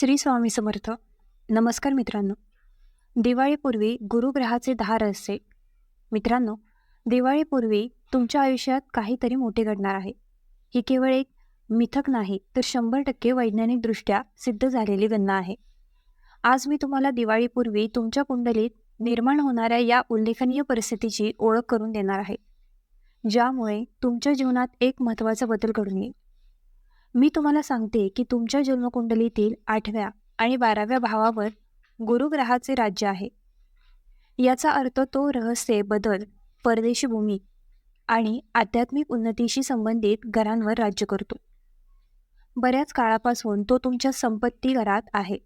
श्री स्वामी समर्थ. नमस्कार मित्रांनो. दिवाळीपूर्वी गुरुग्रहाचे दहा रहस्य मित्रांनो दिवाळीपूर्वी तुमच्या आयुष्यात काहीतरी मोठे घडणार आहे. ही केवळ एक मिथक नाही तर शंभर टक्के वैज्ञानिकदृष्ट्या सिद्ध झालेली गणना आहे. आज मी तुम्हाला दिवाळीपूर्वी तुमच्या कुंडलीत निर्माण होणाऱ्या या उल्लेखनीय परिस्थितीची ओळख करून देणार आहे. ज्यामुळे तुमच्या जीवनात एक महत्त्वाचा बदल घडून येईल. मी तुम्हाला सांगते की तुमच्या जन्मकुंडलीतील आठव्या आणि बाराव्या भावावर गुरुग्रहाचे राज्य आहे. याचा अर्थ तो रहस्य बदल परदेशी भूमी आणि आध्यात्मिक उन्नतीशी संबंधित घरांवर राज्य करतो. बऱ्याच काळापासून तो तुमच्या संपत्ती घरात आहे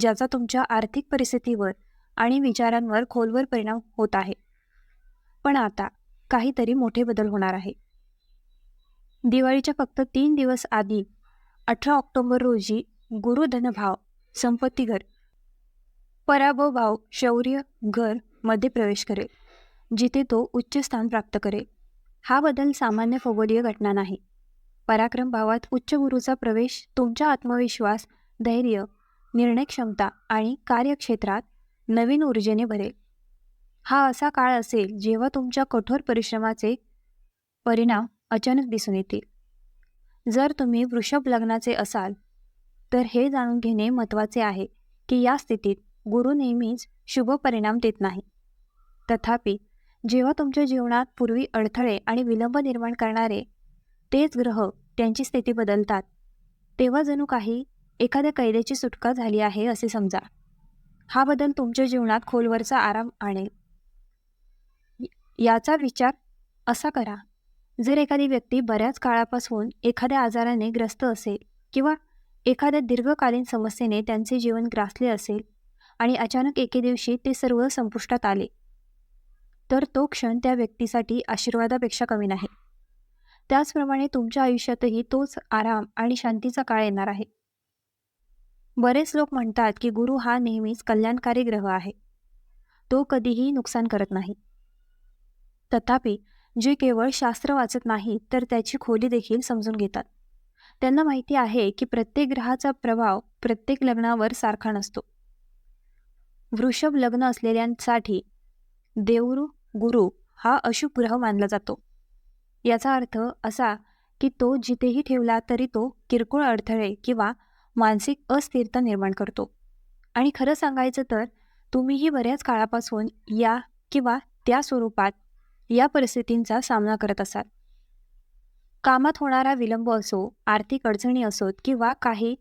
ज्याचा तुमच्या आर्थिक परिस्थितीवर आणि विचारांवर खोलवर परिणाम होत आहे. पण आता काहीतरी मोठे बदल होणार आहे. दिवाळीच्या फक्त तीन दिवस आधी अठरा ऑक्टोबर रोजी गुरुधनभाव संपत्ती घर पराभव भाव शौर्य घरमध्ये प्रवेश करेल जिथे तो उच्च स्थान प्राप्त करेल. हा बदल सामान्य खगोलीय घटना नाही. पराक्रम भावात उच्च गुरुचा प्रवेश तुमच्या आत्मविश्वास धैर्य निर्णय क्षमता आणि कार्यक्षेत्रात नवीन ऊर्जेने भरेल. हा असा काळ असेल जेव्हा तुमच्या कठोर परिश्रमाचे परिणाम अचानक दिसून येतील जर तुम्ही वृषभ लग्नाचे असाल तर हे जाणून घेणे महत्त्वाचे आहे की या स्थितीत गुरु नेहमीच शुभ परिणाम देत नाही. तथापि जेव्हा तुमच्या जीवनात पूर्वी अडथळे आणि विलंब निर्माण करणारे तेच ग्रह त्यांची स्थिती बदलतात तेव्हा जणू काही एखाद्या कैद्याची सुटका झाली आहे असे समजा. हा बदल तुमच्या जीवनात खोलवरचा आराम आणेल. याचा विचार असा करा. जर एखादी व्यक्ती बऱ्याच काळापासून एखाद्या आजाराने ग्रस्त असेल किंवा एखाद्या दीर्घकालीन समस्येने त्यांचे जीवन ग्रासले असेल आणि अचानक एके दिवशी ते सर्व संपुष्टात आले तर तो क्षण त्या व्यक्तीसाठी आशीर्वादापेक्षा कमी नाही. त्याचप्रमाणे तुमच्या आयुष्यातही तोच आराम आणि शांतीचा काळ येणार आहे. बरेच लोक म्हणतात की गुरु हा नेहमीच कल्याणकारी ग्रह आहे. तो कधीही नुकसान करत नाही. तथापि जे केवळ शास्त्र वाचत नाही तर त्याची खोली देखील समजून घेतात. त्यांना माहिती आहे की प्रत्येक ग्रहाचा प्रभाव प्रत्येक लग्नावर सारखा नसतो. वृषभ लग्न असलेल्यांसाठी देवरू गुरु हा अशुभ ग्रह मानला जातो. याचा अर्थ असा की तो जिथेही ठेवला तरी तो किरकोळ अडथळे किंवा मानसिक अस्थिरता निर्माण करतो. आणि खरं सांगायचं तर तुम्हीही बऱ्याच काळापासून या किंवा त्या स्वरूपात या परिस्थितींचा सामना करत असाल. कामात होणारा विलंब असो आर्थिक अडचणी असोत किंवा काही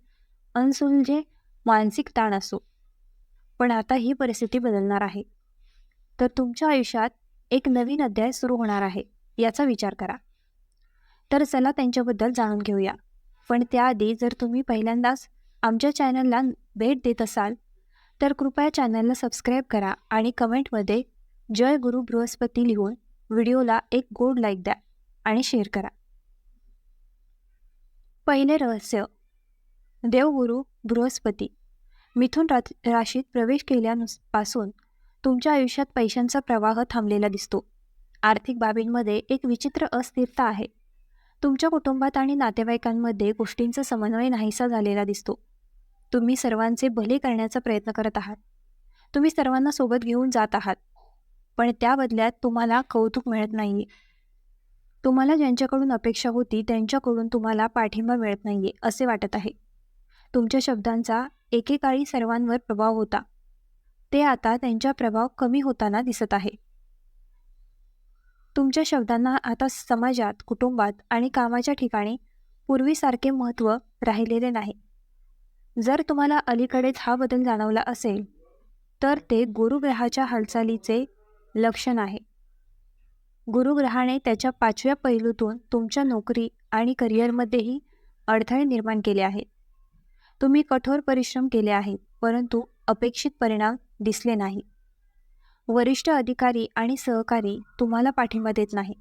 अनसुलझे मानसिक ताण असो पण आता ही परिस्थिती बदलणार आहे. तर तुमच्या आयुष्यात एक नवीन अध्याय सुरू होणार आहे याचा विचार करा. तर चला त्यांच्याबद्दल जाणून घेऊया. पण त्याआधी जर तुम्ही पहिल्यांदाच आमच्या चॅनलला भेट देत असाल तर कृपया चॅनलला सबस्क्राईब करा आणि कमेंटमध्ये जय गुरु बृहस्पती लिहून व्हिडिओला एक गोड लाईक द्या आणि शेअर करा. पहिले रहस्य. देवगुरु बृहस्पती. मिथुन रा राशीत प्रवेश केल्यापासून तुमच्या आयुष्यात पैशांचा प्रवाह थांबलेला दिसतो. आर्थिक बाबींमध्ये एक विचित्र अस्थिरता आहे. तुमच्या कुटुंबात आणि नातेवाईकांमध्ये गोष्टींचा समन्वय नाहीसा झालेला दिसतो. तुम्ही सर्वांचे भले करण्याचा प्रयत्न करत आहात. तुम्ही सर्वांना सोबत घेऊन जात आहात. पण त्या बदल्यात तुम्हाला कौतुक मिळत नाही तुम्हाला ज्यांच्याकडून अपेक्षा होती त्यांच्याकडून तुम्हाला पाठिंबा मिळत नाहीये असे वाटत आहे. तुमच्या शब्दांचा एकेकाळी सर्वांवर प्रभाव होता. ते आता त्यांचा प्रभाव कमी होताना दिसत आहे. तुमच्या शब्दांना आता समाजात कुटुंबात आणि कामाच्या ठिकाणी पूर्वीसारखे महत्त्व राहिलेले नाही. जर तुम्हाला अलीकडेच हा बदल जाणवला असेल तर ते गुरुग्रहाच्या हालचालीचे लक्षण आहे. गुरुग्रहाने त्याच्या पाचव्या पैलूतून तुमच्या नोकरी आणि करिअरमध्येही अडथळे निर्माण केले आहेत. तुम्ही कठोर परिश्रम केले आहेत परंतु अपेक्षित परिणाम दिसले नाही. वरिष्ठ अधिकारी आणि सहकारी तुम्हाला पाठिंबा देत नाही.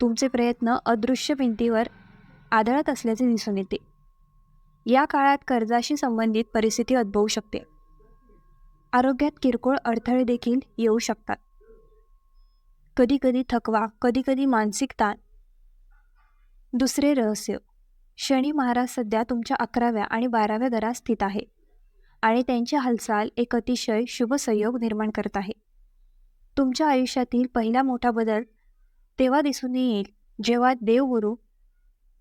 तुमचे प्रयत्न अदृश्य भिंतीवर आदळत असल्याचे दिसून येते. या काळात कर्जाशी संबंधित परिस्थिती उद्भवू शकते. आरोग्यात किरकोळ अडथळे देखील येऊ शकतात. कधीकधी थकवा कधीकधी मानसिक ताण. दुसरे रहस्य. शनी महाराज सध्या तुमच्या अकराव्या आणि बाराव्या घरात स्थित आहे आणि त्यांची हालचाल एक अतिशय शुभ संयोग निर्माण करत आहे. तुमच्या आयुष्यातील पहिला मोठा बदल तेव्हा दिसून येईल जेव्हा देवगुरु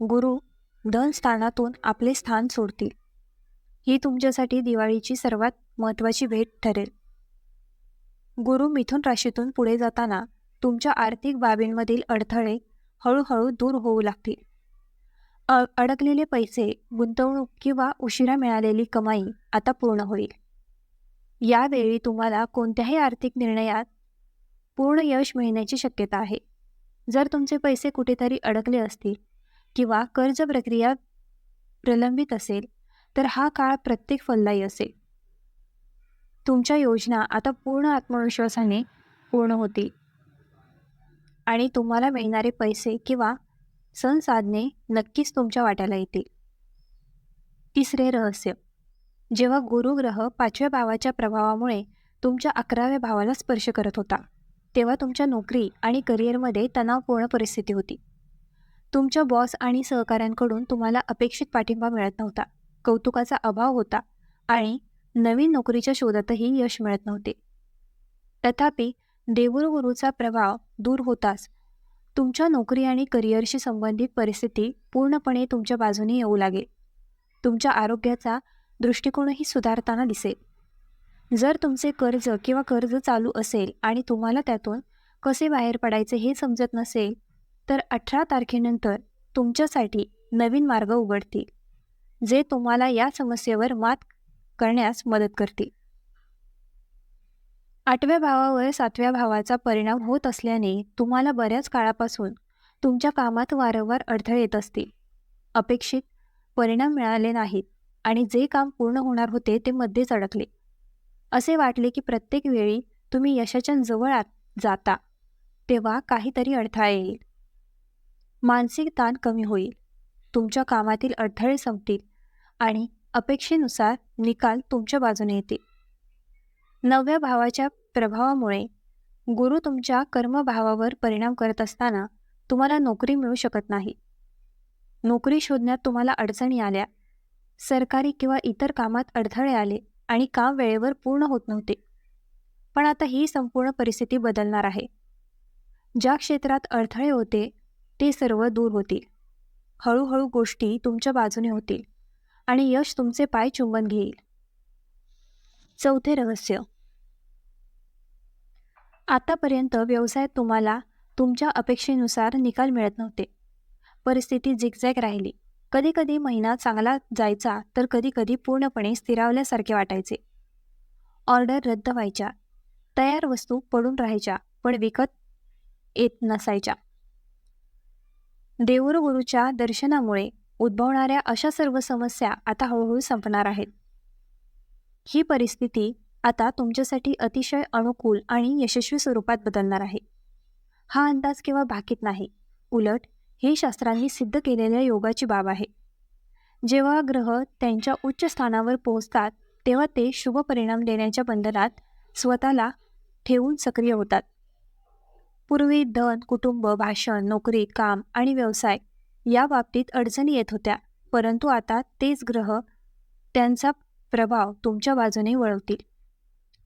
गुरु धन स्थानातून आपले स्थान सोडतील. ही तुमच्यासाठी दिवाळीची सर्वात महत्त्वाची भेट ठरेल. गुरु मिथुन राशीतून पुढे जाताना तुमच्या आर्थिक बाबींमधील अडथळे हळूहळू दूर होऊ लागतील. अ अडकलेले पैसे गुंतवणूक किंवा उशिरा मिळालेली कमाई आता पूर्ण होईल. यावेळी तुम्हाला कोणत्याही आर्थिक निर्णयात पूर्ण यश मिळण्याची शक्यता आहे. जर तुमचे पैसे कुठेतरी अडकले असतील किंवा कर्ज प्रक्रिया प्रलंबित असेल तर हा काळ प्रत्येक फलदायी असेल. तुमच्या योजना आता पूर्ण आत्मविश्वासाने पूर्ण होतील. आणि तुम्हाला मिळणारे पैसे किंवा संसाधने नक्कीच तुमच्या वाट्याला येतील. तिसरे रहस्य. जेव्हा गुरुग्रह पाचव्या भावाच्या प्रभावामुळे तुमच्या अकराव्या भावाला स्पर्श करत होता तेव्हा तुमच्या नोकरी आणि करिअरमध्ये तणावपूर्ण परिस्थिती होती. तुमच्या बॉस आणि सहकाऱ्यांकडून तुम्हाला अपेक्षित पाठिंबा मिळत नव्हता कौतुकाचा अभाव होता आणि नवीन नोकरीच्या शोधातही यश मिळत नव्हते. तथापि देवुरगुरूचा प्रभाव दूर होताच तुमच्या नोकरी आणि करिअरशी संबंधित परिस्थिती पूर्णपणे तुमच्या बाजूने येऊ लागेल. तुमच्या आरोग्याचा दृष्टिकोनही सुधारताना दिसेल. जर तुमचे कर्ज किंवा कर्ज चालू असेल आणि तुम्हाला त्यातून कसे बाहेर पडायचे हे समजत नसेल तर अठरा तारखेनंतर तुमच्यासाठी नवीन मार्ग उघडतील जे तुम्हाला या समस्येवर मात करण्यास मदत करतील. आठव्या भावावर सातव्या भावाचा परिणाम होत असल्याने तुम्हाला बऱ्याच काळापासून तुमच्या कामात वारंवार अडथळे येत असतील. अपेक्षित परिणाम मिळाले नाहीत आणि जे काम पूर्ण होणार होते ते मध्येच अडकले. असे वाटले की प्रत्येक वेळी तुम्ही यशाच्या जवळ जाता तेव्हा काहीतरी अडथळा येईल. मानसिक ताण कमी होईल. तुमच्या कामातील अडथळे संपतील आणि अपेक्षेनुसार निकाल तुमच्या बाजूने येतील. नवव्या भावाच्या प्रभावामुळे गुरु तुमच्या कर्मभावावर परिणाम करत असताना तुम्हाला नोकरी मिळू शकत नाही. नोकरी शोधण्यात तुम्हाला अडचणी आल्या. सरकारी किंवा इतर कामात अडथळे आले आणि काम वेळेवर पूर्ण होत नव्हते. पण आता ही संपूर्ण परिस्थिती बदलणार आहे. ज्या क्षेत्रात अडथळे होते ते सर्व दूर होतील. हळूहळू गोष्टी तुमच्या बाजूने होतील आणि यश तुमचे पाय चुंबन घेईल. चौथे रहस्य. आतापर्यंत व्यवसायात तुम्हाला तुमच्या अपेक्षेनुसार निकाल मिळत नव्हते. परिस्थिती झिकझॅक राहिली. कधीकधी महिना चांगला जायचा तर कधीकधी पूर्णपणे स्थिरावल्यासारखे वाटायचे. ऑर्डर रद्द व्हायच्या. तयार वस्तू पडून राहायच्या पण विकत येत नसायच्या. देऊरगुरूच्या दर्शनामुळे उद्भवणाऱ्या अशा सर्व समस्या आता हळूहळू संपणार आहेत. ही परिस्थिती आता तुमच्यासाठी अतिशय अनुकूल आणि यशस्वी स्वरूपात बदलणार आहे. हा अंदाज केवळ भाकीत नाही. उलट हे शास्त्रांनी सिद्ध केलेल्या योगाची बाब आहे. जेव्हा ग्रह त्यांच्या उच्च स्थानावर पोहोचतात तेव्हा ते शुभ परिणाम देण्याच्या बंधनात स्वतःला ठेवून सक्रिय होतात. पूर्वी धन कुटुंब भाषण नोकरी काम आणि व्यवसाय या बाबतीत अडचणी येत होत्या परंतु आता तेच ग्रह त्यांचा प्रभाव तुमच्या बाजूने वळवतील.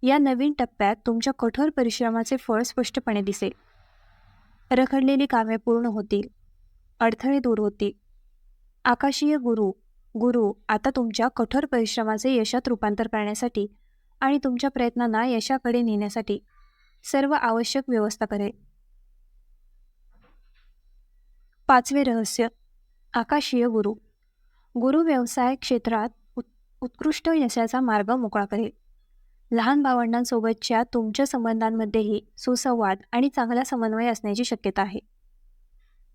या नवीन टप्प्यात तुमच्या कठोर परिश्रमाचे फळ स्पष्टपणे दिसेल. रखडलेली कामे पूर्ण होतील. अडथळे दूर होतील. आकाशीय गुरु गुरु आता तुमच्या कठोर परिश्रमाचे यशात रूपांतर करण्यासाठी आणि तुमच्या प्रयत्नांना यशाकडे नेण्यासाठी सर्व आवश्यक व्यवस्था करेल. पाचवे रहस्य आकाशीय गुरु. गुरु व्यवसाय क्षेत्रात उत् उत्कृष्ट यशाचा मार्ग मोकळा करेल. लहान भावंडांसोबतच्या तुमच्या संबंधांमध्येही सुसंवाद आणि चांगला समन्वय असण्याची शक्यता आहे.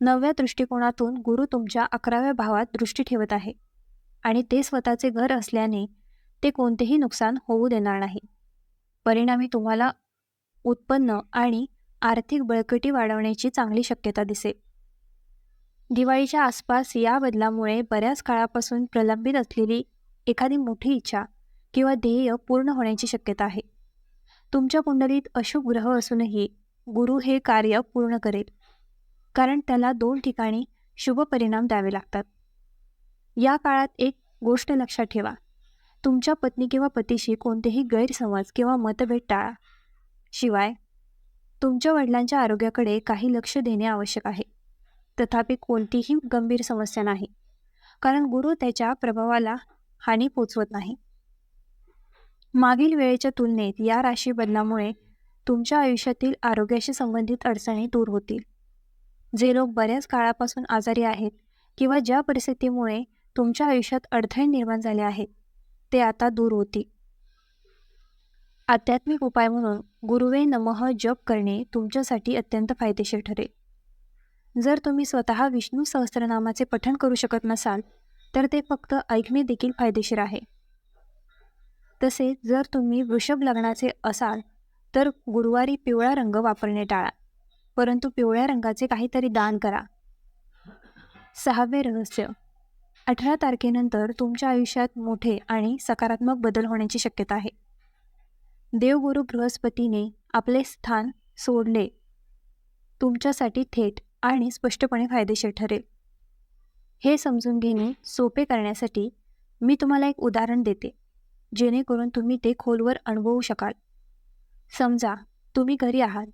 नव्या दृष्टिकोनातून गुरु तुमच्या अकराव्या भावात दृष्टी ठेवत आहे आणि ते स्वतःचे घर असल्याने ते कोणतेही नुकसान होऊ देणार नाही. परिणामी तुम्हाला उत्पन्न आणि आर्थिक बळकटी वाढवण्याची चांगली शक्यता दिसेल. दिवाळीच्या आसपास या बदलामुळे बऱ्याच काळापासून प्रलंबित असलेली एखादी मोठी इच्छा किंवा ध्येय पूर्ण होण्याची शक्यता आहे. तुमच्या कुंडलीत अशुभ ग्रह असूनही गुरु हे कार्य पूर्ण करेल. कारण त्याला दोन ठिकाणी शुभ परिणाम द्यावे लागतात. या काळात एक गोष्ट लक्षात ठेवा. तुमच्या पत्नी किंवा पतीशी कोणतेही गैरसमज किंवा मतभेद टाळा शिवाय तुमच्या वडिलांच्या आरोग्याकडे काही लक्ष देणे आवश्यक आहे. तथापि कोणतीही गंभीर समस्या नाही. कारण गुरु त्याच्या प्रभावाला हानी पोचवत नाही. मागील वेळेच्या तुलनेत या राशी बदलामुळे तुमच्या आयुष्यातील आरोग्याशी संबंधित अडचणी दूर होतील. जे लोक बऱ्याच काळापासून आजारी आहेत किंवा ज्या परिस्थितीमुळे तुमच्या आयुष्यात अडथळे निर्माण झाले आहेत ते आता दूर होतील. आध्यात्मिक उपाय म्हणून गुरुवे नमः जप करणे तुमच्यासाठी अत्यंत फायदेशीर ठरेल. जर तुम्ही स्वतः विष्णू सहस्त्रनामाचे पठण करू शकत नसाल तर ते फक्त ऐकणे देखील फायदेशीर आहे. तसेच जर तुम्ही वृषभ लग्नाचे असाल तर गुरुवारी पिवळा रंग वापरणे टाळा. परंतु पिवळ्या रंगाचे काहीतरी दान करा. सहावे रहस्य. अठरा तारखेनंतर तुमच्या आयुष्यात मोठे आणि सकारात्मक बदल होण्याची शक्यता आहे. देवगुरु बृहस्पतीने आपले स्थान सोडले. तुमच्यासाठी थेट आणि स्पष्टपणे फायदेशीर ठरेल. हे समजून घेणे सोपे करण्यासाठी मी तुम्हाला एक उदाहरण देते. जेणेकरून तुम्ही ते खोलवर अनुभवू शकाल. समजा तुम्ही घरी आहात.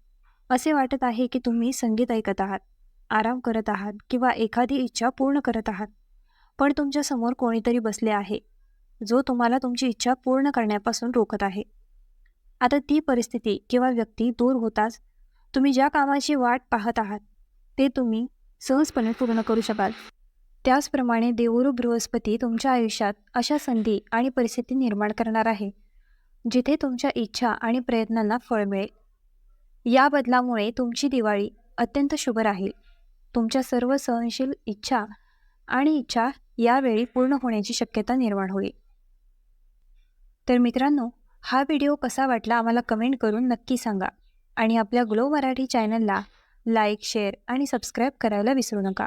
असे वाटत आहे की तुम्ही संगीत ऐकत आहात आराम करत आहात किंवा एखादी इच्छा पूर्ण करत आहात. पण तुमच्यासमोर कोणीतरी बसले आहे जो तुम्हाला तुमची इच्छा पूर्ण करण्यापासून रोखत आहे. आता ती परिस्थिती किंवा व्यक्ती दूर होताच तुम्ही ज्या कामाची वाट पाहत आहात ते तुम्ही सहजपणे पूर्ण करू शकाल. त्याचप्रमाणे देवुरू बृहस्पती तुमच्या आयुष्यात अशा संधी आणि परिस्थिती निर्माण करणार आहे जिथे तुमच्या इच्छा आणि प्रयत्नांना फळ मिळेल. या बदलामुळे तुमची दिवाळी अत्यंत शुभ राहील. तुमच्या सर्व सहनशील इच्छा आणि इच्छा यावेळी पूर्ण होण्याची शक्यता निर्माण होईल. तर मित्रांनो हा व्हिडिओ कसा वाटला आम्हाला कमेंट करून नक्की सांगा आणि आपल्या ग्लो मराठी चॅनलला लाईक शेअर आणि सबस्क्राईब करायला विसरू नका.